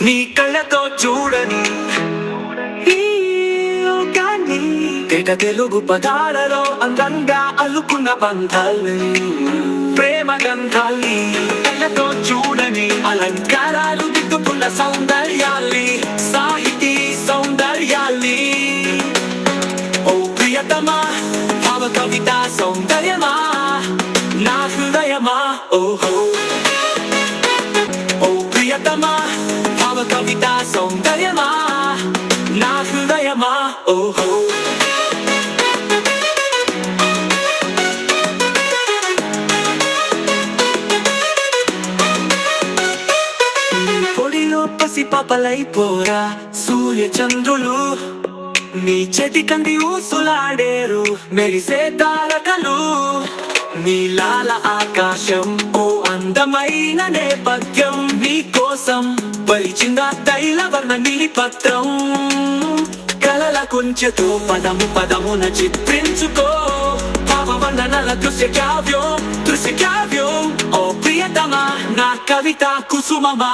నీ కళ్ళతో చూడని తేట తెలుగు పదాలలో అందంగా అల్లుకున్న బంధాలు ప్రేమ గంధాల్ని కళ్ళతో చూడని అలంకారాలు దిద్దుకున్న సౌందర్యాల్ని సాహితీ సౌందర్యాల్ని. ఓ ప్రియతమా భావ కవిత సౌందర్యమా నా హృదయమా ఓహో. హృదయమా ఓహో oh, oh. పొడిలో పసి పాపలైపోరా సూర్య చంద్రులు నీ చేతి కంది ఊసులాడేరు మెరిసే తారకలు. నీలాల ఆకాశం ఓ అందమైన నేపథ్యం. నీ కోసం పరిచింద తైలవర్ణ నీలిపత్రం. కలల కుంచెతో పదము పదమున చిత్రించుకో. భావవర్ణనల దృశ్య కావ్యం దృశ్య కావ్యం. ఓ ప్రియతమా నా కవిత కుసుమమా?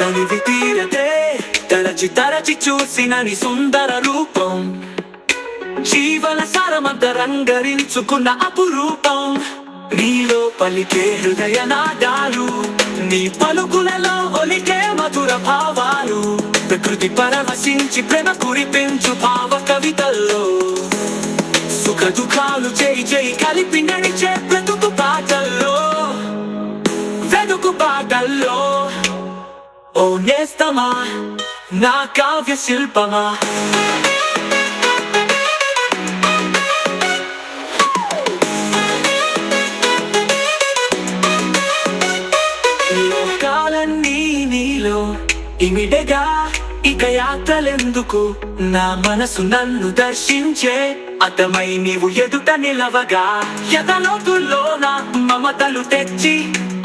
తనివి తీరతే తరచి తరచి చూసిన నీ సుందర రూపం. జీవన సారమంత రంగరించుకున్న అపురూపం. నీలో పలికే హృదయ నాదాలు నీ పలుకులలో ఒలికే మధుర భావాలు. ప్రకృతి పరవశించి ప్రేమ కురిపించు భావ కవితల్లో. సుఖ దుఃఖాలు చేయి చేయి కలిపి నడిచే బ్రతుకు పాటల్లో. వెనుకు పాటల్లో ఓ నేస్తమా నా కావ్య శిల్పమా ఇమిడగా ఇక యాత్రలెందుకు? నా మనసు నన్ను దర్శించే అతమై నీవు ఎదుట నిలవగా. ఎదలోతుల్లోన మమతలు తెచ్చి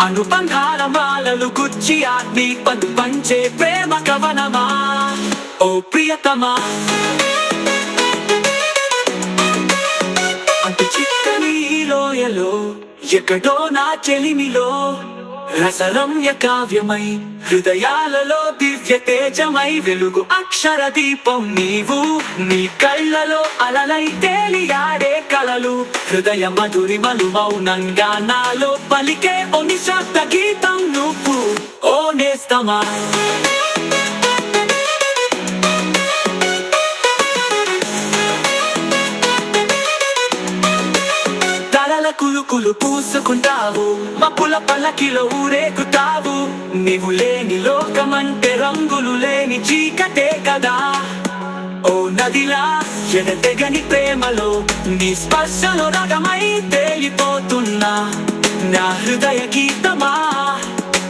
అనుబంధాల మాలలు గుచ్చి ఆగ్ని పదు పంచే ప్రేమ కవనమా? ఓ ప్రియతమా! అంత చిక్కని లోయలో ఎక్కడో నా చెలిమిలో రసరమ్య కావ్యమై హృదయాలలో దివ్య తేజమై వెలుగు అక్షర దీపం నీవు. నీ కళ్ళలో అలలై తేలియాడే కలలు. హృదయ మధురిమలు మౌనంగా నాలో పలికే ఓ నిశ్శబ్ద గీతం నువ్వు. ఓ నేస్తమా. తలల పూసుకుంటావు. పూసుకుంటావు మప్పుల పల్లకిలో ఊరేగుతావు నీవు లేని లోకమంటే రంగులు లేని చీకటే కదా. ఓ నదిలా ఎడతెగని ప్రేమలో నీ స్పర్శలో రగమై తేలిపోతున్నా. నా హృదయ గీతమా?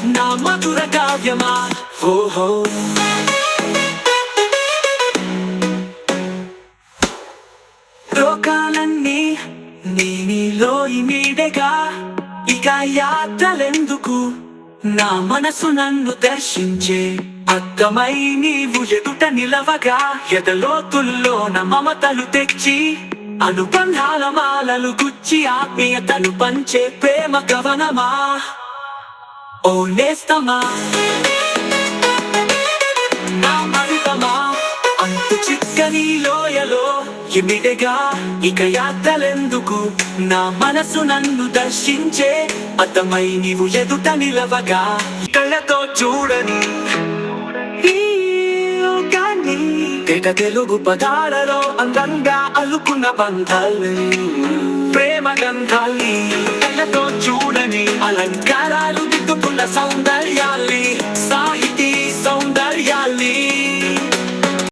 నా మధుర కావ్యమా? ఓహో. పోయి ఇమిడగా ఇక యాత్రలెందుకు? నా మనసు నన్ను దర్శించే అర్థమై నీవు ఎదుట నిలవగా ఎదలోతుల్లో మమతలు తెచ్చి అనుబంధాల మాలలు గుచ్చి ఆత్మీయతను పంచే ప్రేమ గవనమా? ఓ నేస్తమా? ఇమిడగా ఇక యాత్రలెందుకు? నా మనసు నన్ను దర్శించే అతమై నీవు ఎదుట నిలవగా. కళ్ళతో చూడని ఈ తెలుగు పదాలలో అందంగా అలుకున్న బంధాలు. ప్రేమ గంధాల్ని కళ్ళతో చూడని అలంకారాలు దిద్దుకున్న సౌందర్య